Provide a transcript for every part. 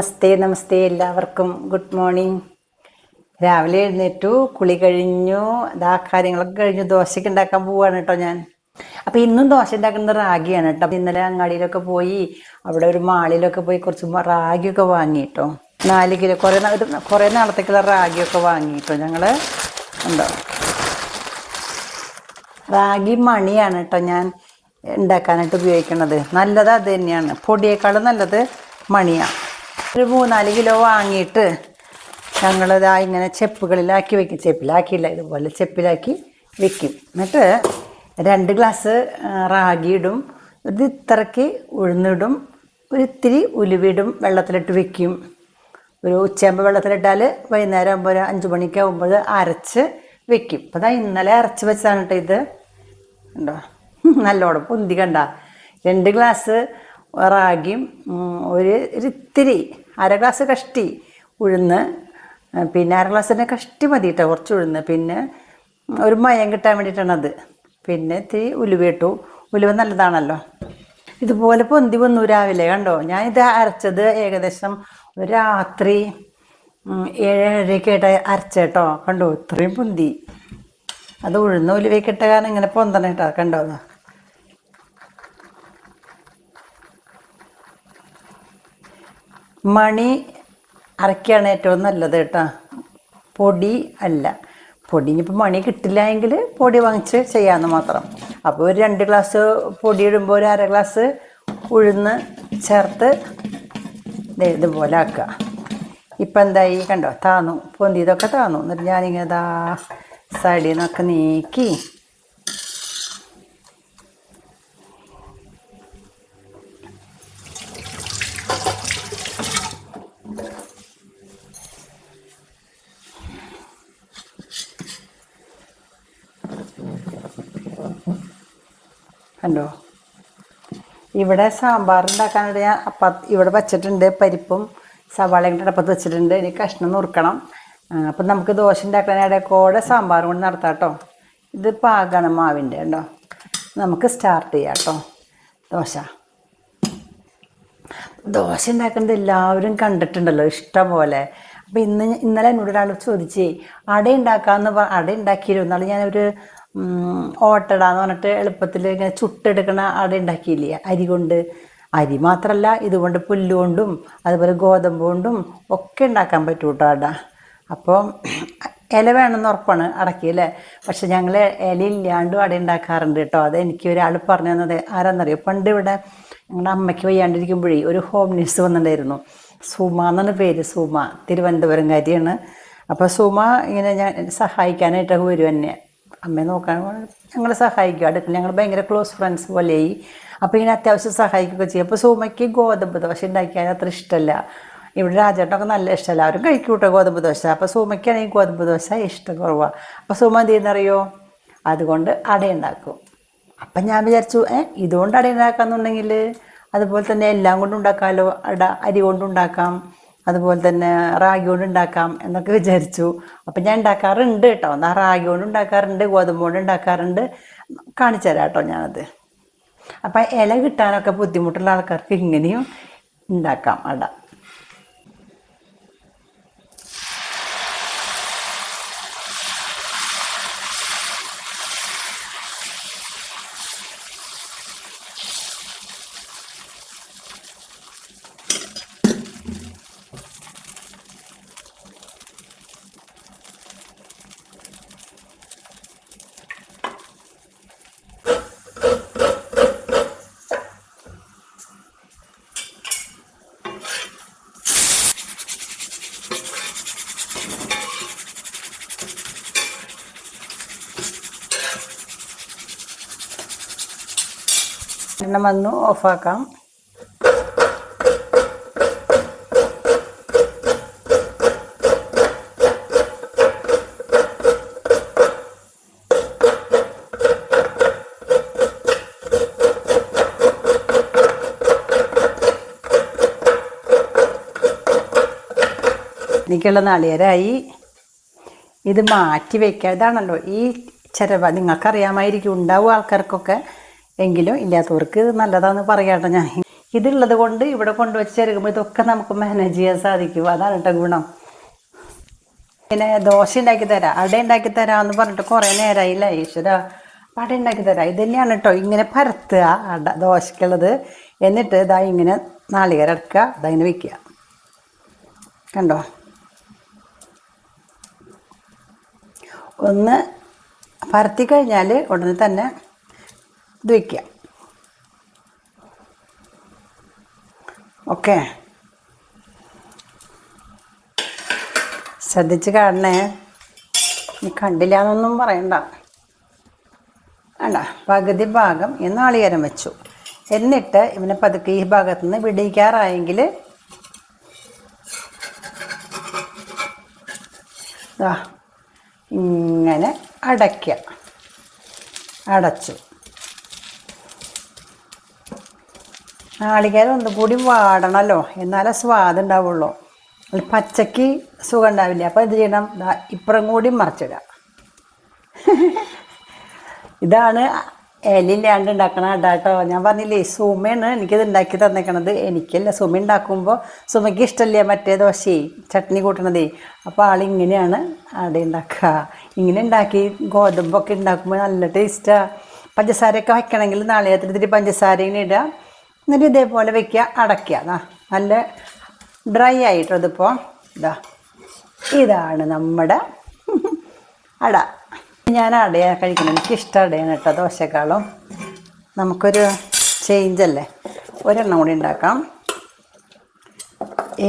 നമസ്തേ നമസ്തേ എല്ലാവർക്കും. Good morning രാവിലെ എഴുന്നേറ്റു കുളി കഴിഞ്ഞു. അതാ കാര്യങ്ങളൊക്കെ കഴിഞ്ഞു. ദോശയ്ക്ക് ഉണ്ടാക്കാൻ പോവാണ് കേട്ടോ ഞാൻ. അപ്പൊ ഇന്നും ദോശ ഉണ്ടാക്കുന്നത് റാഗിയാണ് കേട്ടോ. ഇന്നലെ അങ്ങാടിയിലൊക്കെ പോയി അവിടെ ഒരു മാളിലൊക്കെ പോയി കുറച്ച് റാഗിയൊക്കെ വാങ്ങി കേട്ടോ. നാല് കിലോ കുറേ കുറെ നാളത്തേക്കുള്ള റാഗിയൊക്കെ വാങ്ങി കേട്ടോ ഞങ്ങൾ ഉണ്ടോ? റാഗി മണിയാണ് കേട്ടോ ഞാൻ ഉണ്ടാക്കാനായിട്ട് ഉപയോഗിക്കുന്നത് നല്ലത് അത് തന്നെയാണ്. പൊടിയേക്കാളും നല്ലത് മണിയാണ്. ഒരു മൂന്നാൽ കിലോ വാങ്ങിയിട്ട് ഞങ്ങളിതാ ഇങ്ങനെ ചെപ്പുകളിലാക്കി വെക്കും. ചെപ്പിലാക്കിയില്ല ഇതുപോലെ ചെപ്പിലാക്കി വെക്കും. എന്നിട്ട് രണ്ട് ഗ്ലാസ് റാഗി ഇടും ഒരു ഇത്രയ്ക്ക് ഉഴുന്നിടും. ഒരു ഇത്തിരി ഉലുവിടും വെള്ളത്തിലിട്ട് വെക്കും. ഒരു ഉച്ചയാകുമ്പോൾ വെള്ളത്തിലിട്ടാൽ വൈകുന്നേരം ആകുമ്പോൾ ഒരു അഞ്ച് മണിക്കാകുമ്പോൾ അരച്ച് വെക്കും. അപ്പം ദാ ഇന്നലെ അരച്ച് വെച്ചാണ് കേട്ടോ ഇത്. ഉണ്ടോ നല്ലോണം പൊന്തി കണ്ട. രണ്ട് ഗ്ലാസ് റാഗിയും ഒരു ഇത്തിരി അര ഗ്ലാസ് കഷ്ടി ഉഴുന്ന് പിന്നെ അര ഗ്ലാസ്സിന്റെ കഷ്ടി മതി കേട്ടോ കുറച്ച് ഉഴുന്ന്. പിന്നെ ഒരു മയം കിട്ടാൻ വേണ്ടിയിട്ടാണ് അത് പിന്നെ ഇത്തിരി ഉലുവ ഇട്ടു. ഉലുവ നല്ലതാണല്ലോ. ഇതുപോലെ പൊന്തി വന്നു രാവിലെ കണ്ടോ? ഞാൻ ഇത് അരച്ചത് ഏകദേശം രാത്രി ഏഴരക്കായിട്ട് ആയിട്ട് അരച്ചേട്ടോ കണ്ടോ? ഇത്രയും പൊന്തി. അത് ഉഴുന്ന ഉലുവയൊക്കെ ഇട്ട കാരണം ഇങ്ങനെ കേട്ടോ കണ്ടോ? മണി അരക്കുകയാണ് ഏറ്റവും നല്ലത് കേട്ടോ. പൊടി അല്ല. പൊടി ഇനിയിപ്പോൾ മണി കിട്ടില്ല എങ്കിൽ പൊടി വാങ്ങിച്ച് ചെയ്യാമെന്ന് മാത്രം. അപ്പോൾ ഒരു രണ്ട് ഗ്ലാസ് പൊടി ഇടുമ്പോൾ ഒരു അര ഗ്ലാസ് ഉഴുന്ന് ചേർത്ത് ഇതുപോലെ ആക്കുക. ഇപ്പം എന്തായി? കണ്ടോ? താന്നു. പൊന്തിയതൊക്കെ താന്നു. എന്നിട്ട് ഞാനിങ്ങനെ ദാ സൈഡിൽ നിന്നൊക്കെ നീക്കി കണ്ടോ ഇവിടെ സാമ്പാർ ഉണ്ടാക്കാനായിട്ട് ഞാൻ അപ്പ ഇവിടെ വെച്ചിട്ടുണ്ട് പരിപ്പും സവാളയും കൂടെ അപ്പത്ത് വെച്ചിട്ടുണ്ട്. ഇനി കഷ്ണം നുറുക്കണം. അപ്പം നമുക്ക് ദോശ ഉണ്ടാക്കാനായിട്ട് കൂടെ സാമ്പാറും കൂടി നടത്താം കേട്ടോ ഇത് പാകാണ് മാവിന്റെ കേട്ടോ നമുക്ക് സ്റ്റാർട്ട് ചെയ്യാം കേട്ടോ ദോശ. ദോശ ഉണ്ടാക്കുന്നത് എല്ലാവരും കണ്ടിട്ടുണ്ടല്ലോ ഇഷ്ടം പോലെ അപ്പം ഇന്ന് ഇന്നലെ എന്നോട് ഒരാൾ ചോദിച്ചേ അട ഉണ്ടാക്കാമെന്ന് അട ഉണ്ടാക്കിയിരുന്നു? എന്നാലും ഞാനൊരു ഓട്ടട എന്ന് പറഞ്ഞിട്ട് എളുപ്പത്തിൽ ഇങ്ങനെ ചുട്ടെടുക്കണ അട ഉണ്ടാക്കിയില്ലേ? അരി കൊണ്ട്. അരി മാത്രമല്ല ഇതുകൊണ്ട് പുല്ലുകൊണ്ടും അതുപോലെ ഗോതമ്പ് കൊണ്ടും ഒക്കെ ഉണ്ടാക്കാൻ പറ്റും കേട്ടോ അട. അപ്പം ഇല വേണമെന്ന് ഉറപ്പാണ് അടക്കി അല്ലേ പക്ഷെ ഞങ്ങൾ ഇല ഇല്ലാണ്ടും അട ഉണ്ടാക്കാറുണ്ട് കേട്ടോ. അത് എനിക്ക് ഒരാൾ പറഞ്ഞു തന്നത് ആരാന്നറിയോ? പണ്ട് ഇവിടെ ഞങ്ങളുടെ അമ്മയ്ക്ക് വയ്യാണ്ടിരിക്കുമ്പോഴേ ഒരു ഹോം നേഴ്സ് വന്നിട്ടുണ്ടായിരുന്നു. സുമ എന്നാണ് പേര് സുമ. തിരുവനന്തപുരംകാരിയാണ്. അപ്പോൾ സുമ ഇങ്ങനെ ഞാൻ സഹായിക്കാനായിട്ടൊക്കെ വരും എന്നെ. അമ്മയെ നോക്കാൻ ഞങ്ങളെ സഹായിക്കും. അടുത്ത് ഞങ്ങൾ ഭയങ്കര ക്ലോസ് ഫ്രണ്ട്സ് പോലെയായി. അപ്പോൾ ഇങ്ങനെ അത്യാവശ്യം സഹായിക്കുകയൊക്കെ ചെയ്യും. അപ്പോൾ സൂമയ്ക്ക് ഗോതമ്പ് ദോശ ഉണ്ടാക്കിയാൽ അത്ര ഇഷ്ടമല്ല. ഇവിടെ രാജേട്ടനൊക്കെ നല്ല ഇഷ്ടമല്ല. അവരും കഴിക്കും കേട്ടോ ഗോതമ്പ് ദോശ. അപ്പോൾ സൂമയ്ക്കാണെങ്കിൽ ഗോതമ്പ് ദോശ ഇഷ്ടം കുറവാണ് അപ്പോൾ സൂമ എന്ത് ചെയ്യുന്നറിയോ? അതുകൊണ്ട് അട ഉണ്ടാക്കും. അപ്പം ഞാൻ വിചാരിച്ചു ഏ ഇതുകൊണ്ട് അട ഉണ്ടാക്കാന്നുണ്ടെങ്കിൽ അതുപോലെ തന്നെ എല്ലാം കൊണ്ടുണ്ടാക്കാമല്ലോ അട അരി കൊണ്ടുണ്ടാക്കാം അതുപോലെ തന്നെ റാഗി കൊണ്ട് ഉണ്ടാക്കാം എന്നൊക്കെ വിചാരിച്ചു. അപ്പം ഞാൻ ഉണ്ടാക്കാറുണ്ട് കേട്ടോ. എന്നാൽ റാഗി കൊണ്ട് ഉണ്ടാക്കാറുണ്ട് ഗോതമ്പ് കൊണ്ട് ഉണ്ടാക്കാറുണ്ട്. കാണിച്ചു തരാം കേട്ടോ ഞാനത്. അപ്പം ഇല കിട്ടാനൊക്കെ ബുദ്ധിമുട്ടുള്ള ആൾക്കാർക്ക് ഇങ്ങനെയും ഉണ്ടാക്കാം അട. എണ്ണം വന്നു. ഓഫാക്കാം. എനിക്കുള്ള നാളികേരമായി ഇത് മാറ്റി വയ്ക്കുക ഇതാണല്ലോ ഈ ചിരവ. നിങ്ങൾക്കറിയാമായിരിക്കും ഉണ്ടാവും ആൾക്കാർക്കൊക്കെ. എങ്കിലും ഇല്ലാത്തവർക്ക് ഇത് നല്ലതാണെന്ന് പറയാട്ടോ ഞാൻ. ഇതുള്ളത് കൊണ്ട് ഇവിടെ കൊണ്ടുവച്ച് ചേർക്കുമ്പോൾ ഇതൊക്കെ നമുക്ക് മാനേജ് ചെയ്യാൻ സാധിക്കും. അതാണ് കേട്ടോ ഗുണം. പിന്നെ ദോശ ഉണ്ടാക്കി തരാം. അട ഉണ്ടാക്കി തരാമെന്ന് പറഞ്ഞിട്ട് കുറേ നേരമായില്ല ഈശ്വര. അട ഉണ്ടാക്കി തരാം. ഇത് തന്നെയാണ് കേട്ടോ ഇങ്ങനെ പരത്തുക അട ദോശക്കുള്ളത്. എന്നിട്ട് ഇതാ ഇങ്ങനെ നാളികേരം എടുക്കുക ഇതാ വയ്ക്കുക കണ്ടോ? ഒന്ന് പരത്തി കഴിഞ്ഞാൽ ഉടനെ തന്നെ ഇത് വയ്ക്കുക ഓക്കെ. ശ്രദ്ധിച്ച് കാണണേ. നീ കണ്ടില്ല എന്നൊന്നും പറയണ്ട. വേണ്ട പകുതി ഭാഗം ഈ നാളികേരം വെച്ചു. എന്നിട്ട് ഇവനെ പതുക്കെ ഈ ഭാഗത്തു നിന്ന് വിടിയിക്കാറായെങ്കിൽ ഇങ്ങനെ അടയ്ക്കുക അടച്ചു. നാളികേരം ഒന്നും കൂടി വാടണമല്ലോ എന്നാലേ സ്വാദ് ഉണ്ടാവുള്ളൂ. അല്ല പച്ചക്ക് സുഖം ഉണ്ടാവില്ല അപ്പോൾ എന്ത് ചെയ്യണം? ഇപ്പുറം കൂടി മറിച്ചിടുക. ഇതാണ് ഇലയില്ലാണ്ട് ഉണ്ടാക്കണ അടാട്ടോ. ഞാൻ പറഞ്ഞില്ലേ സുമയാണ് എനിക്കിത് ഉണ്ടാക്കി തന്നേക്കണത്. എനിക്കല്ല സുമ ഉണ്ടാക്കുമ്പോൾ സുമയ്ക്ക് ഇഷ്ടമല്ല മറ്റേ ദോശയെ ചട്നി കൂട്ടണതേ. അപ്പോൾ ആളിങ്ങനെയാണ് അട ഉണ്ടാക്കുക. ഇങ്ങനെ ഉണ്ടാക്കി ഗോതമ്പൊക്കെ ഉണ്ടാക്കുമ്പോൾ നല്ല ടേസ്റ്റാണ് പഞ്ചസാരയൊക്കെ വയ്ക്കണമെങ്കിൽ നാളെ ഇത്തിരി പഞ്ചസാര ഇങ്ങനെ ഇടുക. എന്നിട്ട് ഇതേപോലെ വെക്കുക അടയ്ക്കുക. ദാ നല്ല ഡ്രൈ ആയിട്ട് ഇതിപ്പോൾ ഇതാ ഇതാണ് നമ്മുടെ അട. ഞാൻ അടയാണ് കഴിക്കുന്നത്. എനിക്കിഷ്ടം അടയാണ് കേട്ടോ ദോശക്കാളും. നമുക്കൊരു ചേഞ്ചല്ലേ ഒരെണ്ണം കൂടി ഉണ്ടാക്കാം.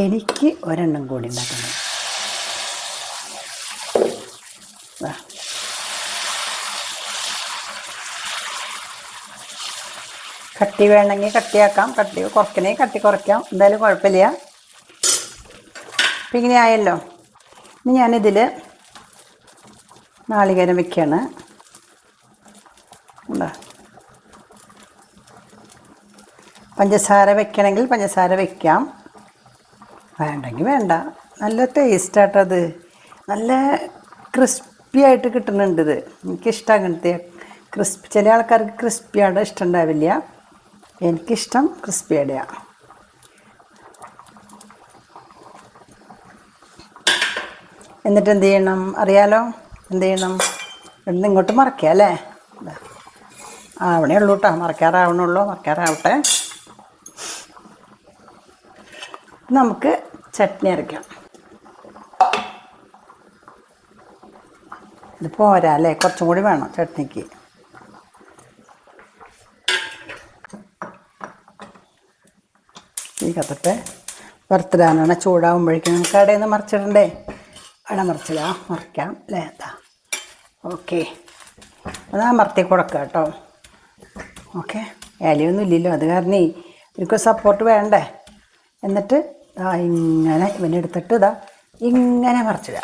എനിക്ക് ഒരെണ്ണം കൂടി ഉണ്ടാക്കണം ദാ. കട്ടി വേണമെങ്കിൽ കട്ടിയാക്കാം. കട്ടി കുറക്കണേ കട്ടി കുറയ്ക്കാം. എന്തായാലും കുഴപ്പമില്ല. അപ്പം ഇങ്ങനെ ആയല്ലോ. ഇനി ഞാനിതിൽ നാളികേരം വെക്കുകയാണ് ഉണ്ടോ? പഞ്ചസാര വെക്കണമെങ്കിൽ പഞ്ചസാര വെക്കാം. വേണ്ടെങ്കിൽ വേണ്ട. നല്ല ടേസ്റ്റായിട്ടത് നല്ല ക്രിസ്പി ആയിട്ട് കിട്ടുന്നുണ്ട് ഇത്. എനിക്കിഷ്ടം അങ്ങനത്തെ. ക്രിസ്പി ചില ആൾക്കാർക്ക് ക്രിസ്പി ഇഷ്ടമുണ്ടാവില്ല എനിക്കിഷ്ടം ക്രിസ്പി അടയാണ് എന്നിട്ട് എന്ത് ചെയ്യണം അറിയാലോ? എന്ത് ചെയ്യണം ഇവിടുന്ന് ഇങ്ങോട്ട് മറക്കുക അല്ലേ. ആവണേ ഉള്ളൂ കേട്ടോ മറക്കാറാവണുള്ളൂ മറക്കാറാവട്ടെ നമുക്ക് ചട്നി അരയ്ക്കാം ഇത് പോരാ അല്ലേ? കുറച്ചും കൂടി വേണം ചട്നിക്ക്. ഈ കത്തിട്ട് വറുത്തിടാനാണ്. ചൂടാകുമ്പോഴേക്കും നമുക്ക് കടയിൽ നിന്ന് മറിച്ചിടണ്ടേ? അവിടെ മറിച്ചിടാം. മറിക്കാം. അല്ലേ? എന്താ ഓക്കെ. അതാ മറത്തി കൊടുക്കുക കേട്ടോ. ഓക്കെ. ഇലയൊന്നും ഇല്ലല്ലോ. അത് കാരണം എനിക്ക് സപ്പോർട്ട് വേണ്ടേ? എന്നിട്ട് ആ ഇങ്ങനെ ഇവനെടുത്തിട്ട് ഇതാ ഇങ്ങനെ മറിച്ചിടുക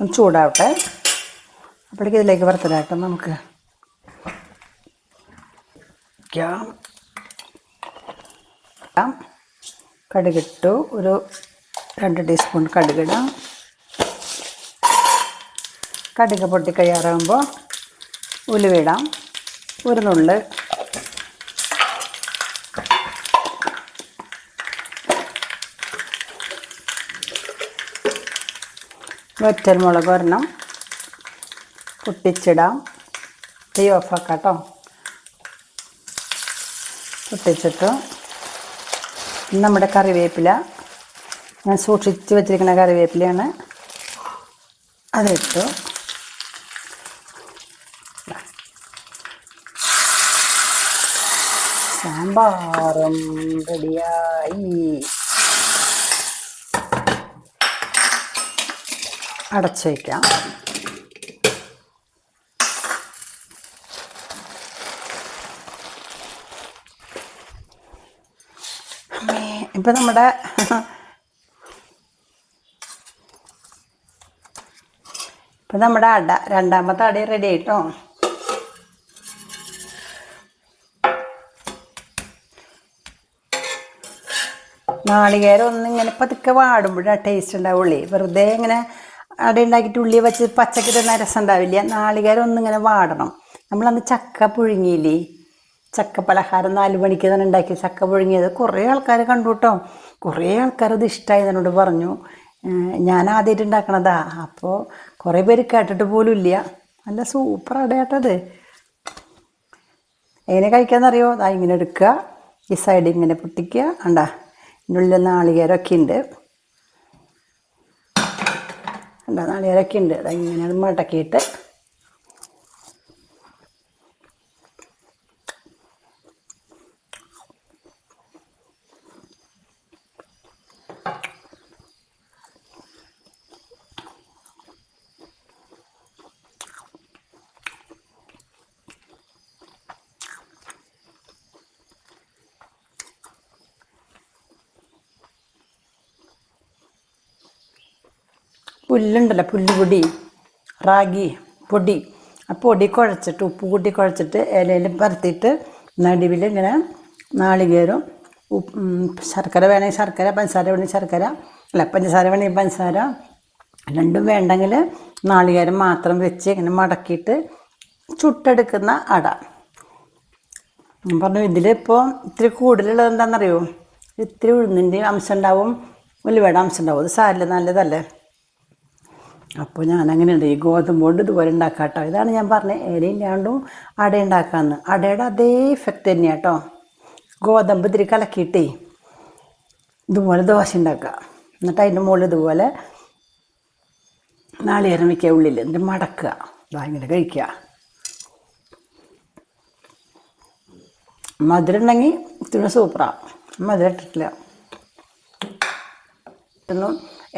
ഒന്ന് ചൂടാവട്ടെ. അപ്പോഴേക്കും ഇതിലേക്ക് വറുത്തിടാട്ടോ നമുക്ക്. വയ്ക്കാം. കടുകിട്ടു. ഒരു രണ്ട് ടീസ്പൂൺ കടുകിടാം. കടുക് പൊട്ടി കഴിയാറാകുമ്പോൾ ഉലുവിടാം ഒരു നുള്ള് വറ്റൽമുളക് ഒരെണ്ണം. പൊട്ടിച്ചിടാം തീ ഓഫാക്കാം കേട്ടോ പൊട്ടിച്ചിട്ട് നമ്മുടെ കറിവേപ്പില. ഞാൻ സൂക്ഷിച്ച് വെച്ചിരിക്കുന്ന കറിവേപ്പിലയാണ്. അതിട്ടു. സാമ്പാറും റെഡിയായി. അടച്ചു വയ്ക്കാം ഇപ്പൊ നമ്മുടെ ഇപ്പം നമ്മുടെ അട രണ്ടാമത്തെ അട റെഡി ആയിട്ടോ? നാളികേരം ഒന്ന് ഇങ്ങനെ പതുക്കെ വാടുമ്പോഴാണ് ടേസ്റ്റ് ഉള്ളി വെറുതെ ഇങ്ങനെ അട ഉണ്ടാക്കിയിട്ട് ഉള്ളി വെച്ച് പച്ചക്കറി തന്നെ രസം ഉണ്ടാവില്ല. നാളികേരം ഒന്നിങ്ങനെ വാടണം. നമ്മളന്ന് ചക്ക പുഴുങ്ങിയില്ലേ? ചക്ക പലഹാരം നാല് മണിക്ക് തന്നെ ഉണ്ടാക്കി ചക്ക പുഴുങ്ങിയത്. കുറേ ആൾക്കാർ കണ്ടു കേട്ടോ കുറേ ആൾക്കാർ ഇത് ഇഷ്ടമായി എന്നോട് പറഞ്ഞു ഞാൻ ആദ്യമായിട്ട് ഉണ്ടാക്കണതാ. അപ്പോൾ കുറേ പേര് കേട്ടിട്ട് പോലും ഇല്ല. നല്ല സൂപ്പർ അടയാട്ടത് എങ്ങനെ കഴിക്കാന്നറിയോ? അതാ ഇങ്ങനെ എടുക്കുക. ഈ സൈഡ് ഇങ്ങനെ പൊട്ടിക്കുക. അണ്ടാ ഇതിനുള്ളിൽ നാളികേരമൊക്കെ ഉണ്ട്. അണ്ടാ നാളികേരമൊക്കെ ഉണ്ട്. അതാ ഇങ്ങനെ മടക്കിയിട്ട് പുല്ലുണ്ടല്ലോ പുല്ലുപൊടി റാഗി പൊടി. ആ പൊടി കുഴച്ചിട്ട് ഉപ്പ് കൂട്ടി കുഴച്ചിട്ട് ഇലയിൽ പരത്തിയിട്ട് നടുവിൽ ഇങ്ങനെ നാളികേരം ശർക്കര വേണമെങ്കിൽ ശർക്കര പഞ്ചസാര വേണമെങ്കിൽ ശർക്കര അല്ല പഞ്ചസാര വേണമെങ്കിൽ പഞ്ചസാര രണ്ടും വേണ്ടെങ്കിൽ നാളികേരം മാത്രം വെച്ച് ഇങ്ങനെ മടക്കിയിട്ട് ചുട്ടെടുക്കുന്ന അട. ഞാൻ പറഞ്ഞു ഇതിലിപ്പോൾ ഇത്തിരി കൂടുതലുള്ളത് എന്താണെന്നറിയോ? ഇത്തിരി ഉഴുന്നിന്റെ അംശം ഉണ്ടാവും ഉലുവയുടെ അംശം ഉണ്ടാവും. അത് സാരില്ല നല്ലതല്ലേ? അപ്പോൾ ഞാൻ അങ്ങനെയുണ്ട് ഈ ഗോതമ്പ് കൊണ്ട് ഇതുപോലെ ഉണ്ടാക്കാം കേട്ടോ ഇതാണ് ഞാൻ പറഞ്ഞത് ഇലയില്ലാണ്ടും അട ഉണ്ടാക്കാമെന്ന് അടയുടെ അതേ ഇഫക്റ്റ് തന്നെയാണ് കേട്ടോ ഗോതമ്പ് ഇത്തിരി കലക്കിയിട്ടേ ഇതുപോലെ ദോശ ഉണ്ടാക്കുക. എന്നിട്ട് അതിന്റെ മുകളിൽ ഇതുപോലെ നാളികേരം വയ്ക്കുക ഉള്ളിൽ എന്നിട്ട് മടക്കുക. ഭയങ്കര കഴിക്കുക. മധുരം ഉണ്ടെങ്കിൽ ഇത്തിരി സൂപ്പറാണ് മധുരം ഇട്ടിട്ടില്ല.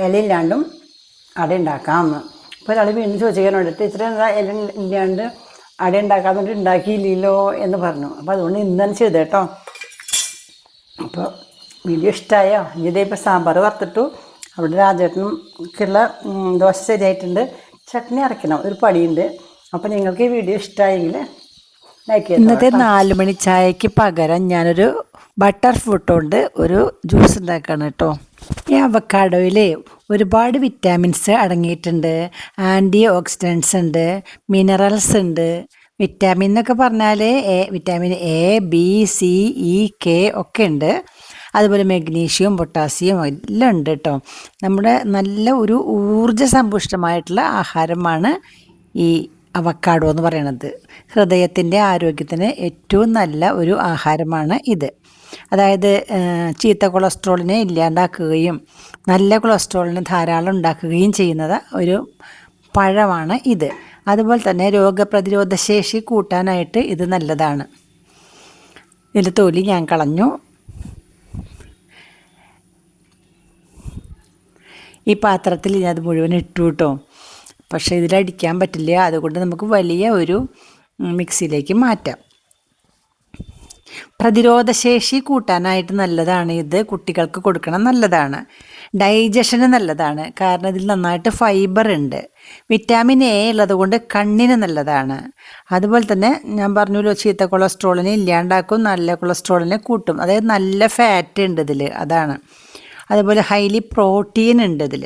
ഇലയില്ലാണ്ടും അട ഉണ്ടാക്കാമെന്ന് അപ്പോൾ ഒരാൾ വീണ്ടും ചോദിക്കാനുണ്ട് ടീച്ചർ എന്താ ഇല ഇല്ലാണ്ട് അട ഉണ്ടാക്കാൻ വേണ്ടി ഉണ്ടാക്കിയില്ലല്ലോ? എന്ന് പറഞ്ഞു. അപ്പോൾ അതുകൊണ്ട് ഇന്നലെ ചെയ്ത് കേട്ടോ. അപ്പോൾ വീഡിയോ ഇഷ്ടമായോ ഇതേ ഇപ്പോൾ സാമ്പാർ വറുത്തിട്ടു. അവിടെ രാജേട്ടനുക്കുള്ള ദോശ ശരിയായിട്ടുണ്ട്. ചട്നി അരയ്ക്കണം ഒരു പടിയുണ്ട് അപ്പോൾ നിങ്ങൾക്ക് ഈ വീഡിയോ ഇഷ്ടമായെങ്കിൽ ലൈക്ക് ഇന്നത്തെ നാല് മണി ചായക്ക് പകരം ഞാനൊരു ബട്ടർ കൊണ്ട് ഒരു ജ്യൂസ് ഉണ്ടാക്കുകയാണ് കേട്ടോ. ഈ അവക്കാഡോയിൽ ഒരുപാട് വിറ്റാമിൻസ് അടങ്ങിയിട്ടുണ്ട്. ആന്റി ഓക്സിഡൻസ് ഉണ്ട് മിനറൽസ് ഉണ്ട്. വിറ്റാമിൻ എന്നൊക്കെ പറഞ്ഞാൽ A vitamin A B C E K ഒക്കെ ഉണ്ട്. അതുപോലെ മെഗ്നീഷ്യം പൊട്ടാസ്യം എല്ലാം ഉണ്ട് കേട്ടോ നമ്മുടെ നല്ല ഒരു ഊർജ സമ്പുഷ്ടമായിട്ടുള്ള ആഹാരമാണ് ഈ അവക്കാഡോ എന്ന് പറയുന്നത് ഹൃദയത്തിന്റെ ആരോഗ്യത്തിന് ഏറ്റവും നല്ല ഒരു ആഹാരമാണ് ഇത്. അതായത് ചീത്ത കൊളസ്ട്രോളിനെ ഇല്ലാണ്ടാക്കുകയും നല്ല കൊളസ്ട്രോളിന് ധാരാളം ഉണ്ടാക്കുകയും ചെയ്യുന്നത് ഒരു പഴമാണ് ഇത്. അതുപോലെ തന്നെ രോഗപ്രതിരോധ ശേഷി കൂട്ടാനായിട്ട് ഇത് നല്ലതാണ്. ഇതിന്റെ തൊലി ഞാൻ കളഞ്ഞു. ഈ പാത്രത്തിൽ ഞാൻ അത് മുഴുവൻ ഇട്ടു കേട്ടോ. പക്ഷേ ഇതിലടിക്കാൻ പറ്റില്ല. അതുകൊണ്ട് നമുക്ക് വലിയ ഒരു മിക്സിയിലേക്ക് മാറ്റാം. പ്രതിരോധശേഷി കൂട്ടാനായിട്ട് നല്ലതാണ്. ഇത് കുട്ടികൾക്ക് കൊടുക്കണം നല്ലതാണ്. ഡൈജഷന് നല്ലതാണ്. കാരണം ഇതിൽ നന്നായിട്ട് ഫൈബർ ഉണ്ട്. വിറ്റാമിൻ എ ഉള്ളത് കൊണ്ട് കണ്ണിന് നല്ലതാണ്. അതുപോലെ തന്നെ ഞാൻ പറഞ്ഞല്ലോ ചീത്ത കൊളസ്ട്രോളിനെ ഇല്ലാണ്ടാക്കും നല്ല കൊളസ്ട്രോളിനെ കൂട്ടും. അതായത് നല്ല ഫാറ്റ് ഉണ്ട് ഇതിൽ അതാണ്. അതുപോലെ ഹൈലി പ്രോട്ടീൻ ഉണ്ട് ഇതിൽ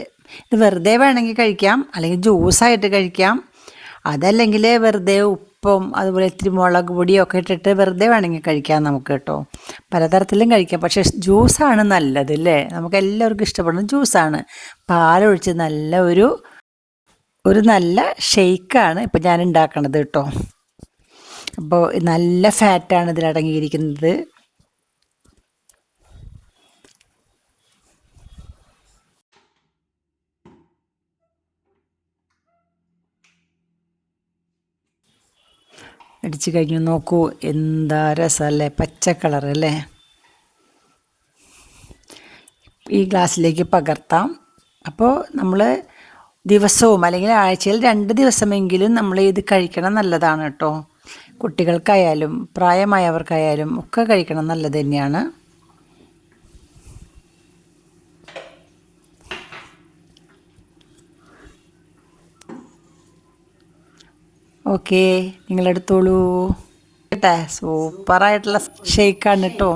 ഇത് വെറുതെ വേണമെങ്കിൽ കഴിക്കാം. അല്ലെങ്കിൽ ജ്യൂസായിട്ട് കഴിക്കാം. അതല്ലെങ്കിൽ വെറുതെ ഉപ്പും അതുപോലെ ഇത്തിരി മുളക് പൊടിയും ഒക്കെ ഇട്ടിട്ട് വെറുതെ വേണമെങ്കിൽ കഴിക്കാം നമുക്ക് കേട്ടോ. പലതരത്തിലും കഴിക്കാം. പക്ഷേ ജ്യൂസാണ് നല്ലത് അല്ലേ? നമുക്ക് എല്ലാവർക്കും ഇഷ്ടപ്പെടുന്ന ജ്യൂസാണ്. പാലൊഴിച്ച് നല്ല ഒരു ഒരു നല്ല ഷെയ്ക്കാണ് ഇപ്പം ഞാൻ ഉണ്ടാക്കണത് കേട്ടോ. അപ്പോൾ നല്ല ഫാറ്റാണ് ഇതിൽ അടിച്ചു കഴിഞ്ഞു നോക്കൂ. എന്താ രസമല്ലേ? പച്ച കളർ അല്ലേ? ഈ ഗ്ലാസ്സിലേക്ക് പകർത്താം. അപ്പോൾ നമ്മൾ ദിവസവും അല്ലെങ്കിൽ ആഴ്ചയിൽ രണ്ട് ദിവസമെങ്കിലും നമ്മൾ ഇത് കഴിക്കണം നല്ലതാണ് കേട്ടോ. കുട്ടികൾക്കായാലും പ്രായമായവർക്കായാലും ഒക്കെ കഴിക്കണം നല്ലത് തന്നെയാണ്. ഓക്കെ നിങ്ങളെടുത്തോളൂ. കേട്ടെ? സൂപ്പറായിട്ടുള്ള ഷേക്കാണ് കേട്ടോ